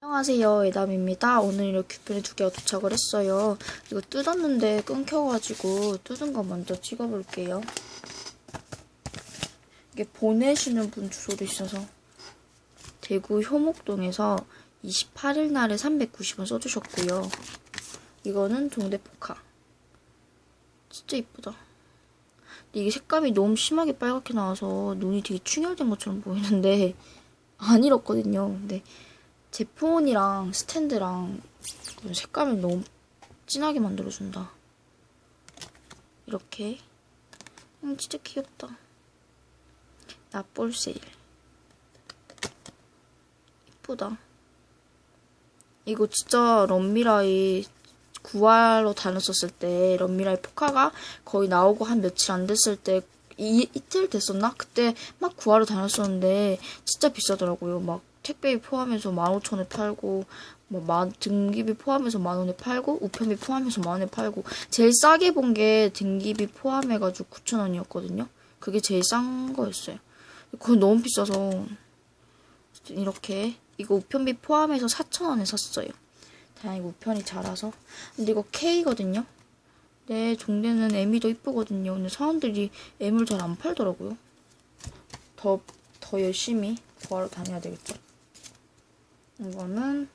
안녕하세요. 에담입니다. 오늘 이렇게 큐편이 두 개가 도착을 했어요. 이거 뜯었는데 끊겨가지고 뜯은 거 먼저 찍어볼게요. 이게 보내시는 분 주소도 있어서 대구 효목동에서 28일 날에 390원 써주셨고요. 이거는 종대포카. 진짜 이쁘다. 근데 이게 색감이 너무 심하게 빨갛게 나와서 눈이 되게 충혈된 것처럼 보이는데 안 이렇거든요. 근데 제 폰이랑 스탠드랑 색감을 너무 진하게 만들어준다. 이렇게. 음, 진짜 귀엽다. 나볼 세일. 이쁘다. 이거 진짜 런미라이 구하러 다녔었을 때 런미라이 포카가 거의 나오고 한 며칠 안 됐을 때 이, 이틀 됐었나? 그때 막 구하러 다녔었는데 진짜 비싸더라고요. 막 택배비 포함해서 15,000원에 팔고 뭐 만, 등기비 포함해서 만 원에 팔고 우편비 포함해서 만 원에 팔고 제일 싸게 본 게 등기비 포함해가지고 9,000원이었거든요. 그게 제일 싼 거였어요. 그건 너무 비싸서 이렇게 이거 우편비 포함해서 4,000원에 샀어요. 다행히 우편이 잘와서 근데 이거 K거든요. 네, 종대는 더 이쁘거든요. 근데 사람들이 M을 잘안 팔더라고요. 더, 더 열심히 구하러 다녀야 되겠죠. 이거는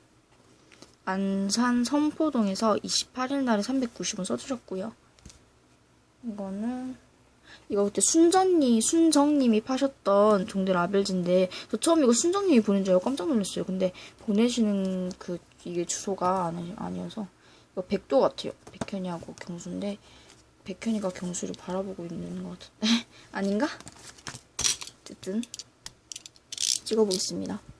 안산 선포동에서 28일 날에 390원 써주셨고요. 이거는 이거 그때 순전님, 순정님이 파셨던 종대 라벨즈인데 저 처음 이거 순정님이 보낸 줄 알고 깜짝 놀랐어요. 근데 보내시는 그 이게 주소가 아니, 아니어서 이거 백도 같아요. 백현이하고 경수인데 백현이가 경수를 바라보고 있는 것 같은데 아닌가? 어쨌든 찍어보겠습니다.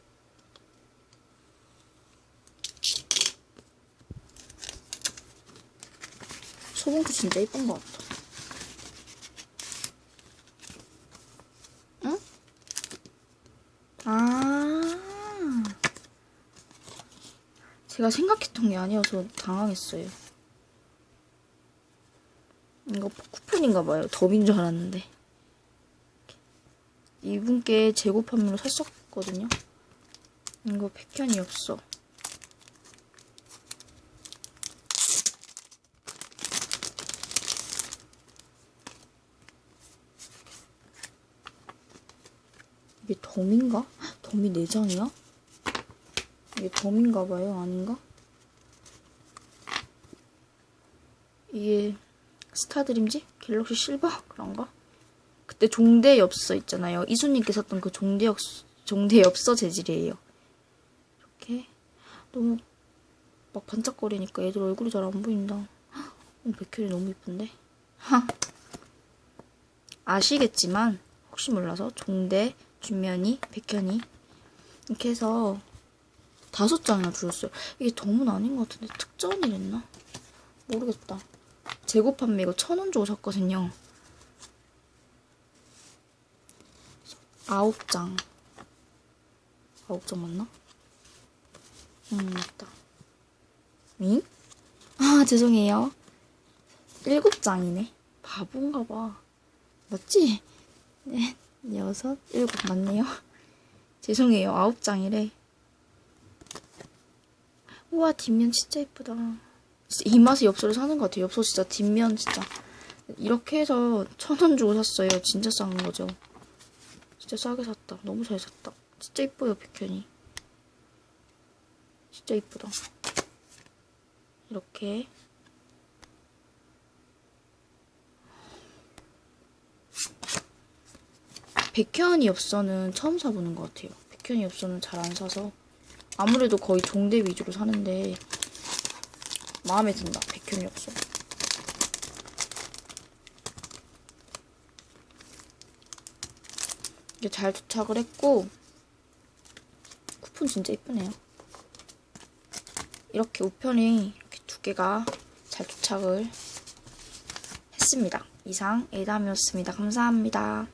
소봉도 진짜 예쁜 것 같아. 응? 아. 제가 생각했던 게 아니어서 당황했어요. 이거 쿠폰인가 봐요. 덤인 줄 알았는데. 이분께 재고 판매로 샀었거든요. 이거 백현이 없어. 이게 덤인가? 덤이 4장이야? 이게 덤인가 봐요. 아닌가? 이게 스타드림지? 갤럭시 실버? 그런가? 그때 종대 엽서 있잖아요. 이수님께 샀던 그 종대 엽, 종대 엽서 재질이에요. 이렇게 너무 막 반짝거리니까 애들 얼굴이 잘 안 보인다. 어, 백현이 너무 이쁜데? 아시겠지만 혹시 몰라서 종대, 준면이, 백현이 이렇게 해서 다섯 장이나 줄었어요. 이게 덤은 아닌 것 같은데 특전이랬나? 모르겠다. 재고 판매 이거 천 원 주고 샀거든요. 아홉 장. 아홉 장 맞나? 음, 맞다. 응? 아, 죄송해요. 일곱 장이네. 바본가 봐. 맞지? 네, 여섯, 일곱 맞네요. 죄송해요. 아홉 장이래. 우와, 뒷면 진짜 예쁘다. 진짜 이 맛에 엽서를 사는 것 같아요. 엽서 진짜 뒷면 진짜. 이렇게 해서 천 원 주고 샀어요. 진짜 싼 거죠. 진짜 싸게 샀다. 너무 잘 샀다. 진짜 이뻐요, 백현이. 진짜 이쁘다. 이렇게. 백현이 엽서는 처음 사보는 것 같아요. 백현이 엽서는 잘 안 사서. 아무래도 거의 종대 위주로 사는데, 마음에 든다. 백현이 엽서. 이게 잘 도착을 했고 쿠폰 진짜 이쁘네요. 이렇게 우편이 이렇게 두 개가 잘 도착을 했습니다. 이상 에담이었습니다. 감사합니다.